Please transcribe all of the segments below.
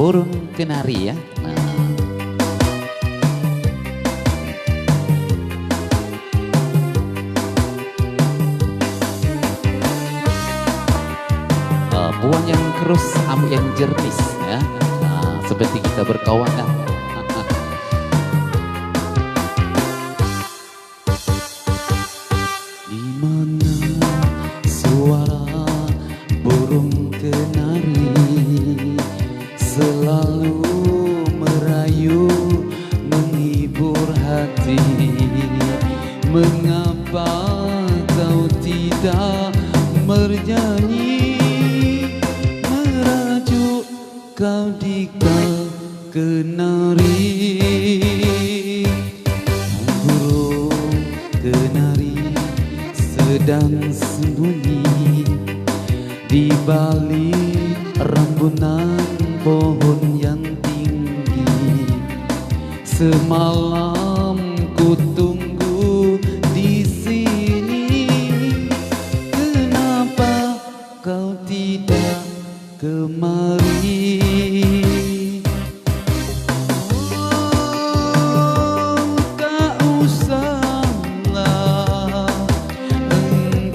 burung kenari ya. Nah. Uh, buang yang keras, ambil yang jernih ya. Nah, seperti kita berkawan mengapa kau tidak bernyanyi? Merajuk kau di kenari burung kenari sedang sembunyi di balik rambunan pohon yang tinggi. Semalam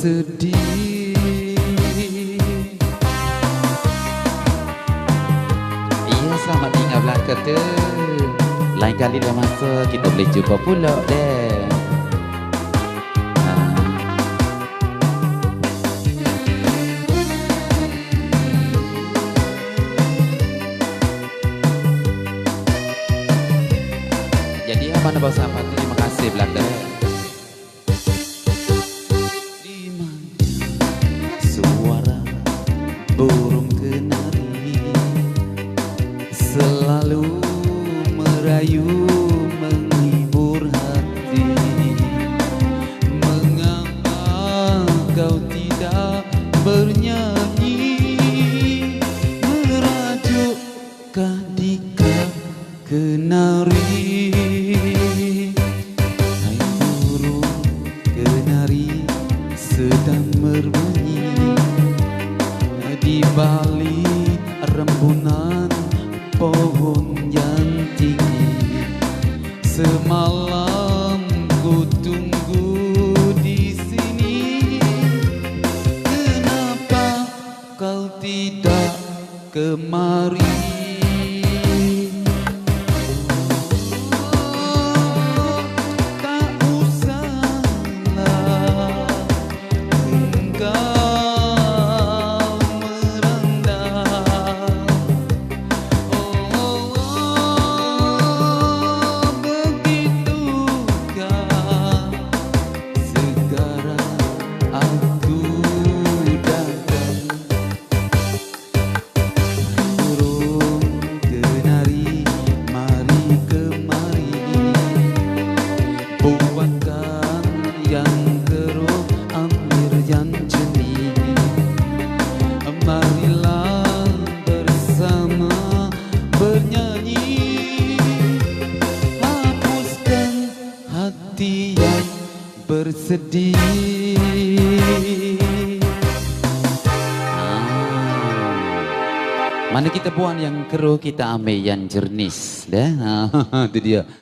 bersedih Iya selamat tinggal belakang tu Lain kali dah masa kita boleh jumpa pula deh. Jadi apa nama sahabat terima kasih belakang ketika kenari? Hai burung kenari sedang berbunyi. Di balik rembunan pohon yang tinggi semalam ku tunggu di sini. Kenapa kau tidak kemari bersedih Mana kita buang yang keruh kita ambil yang jernih dah. Itu dia.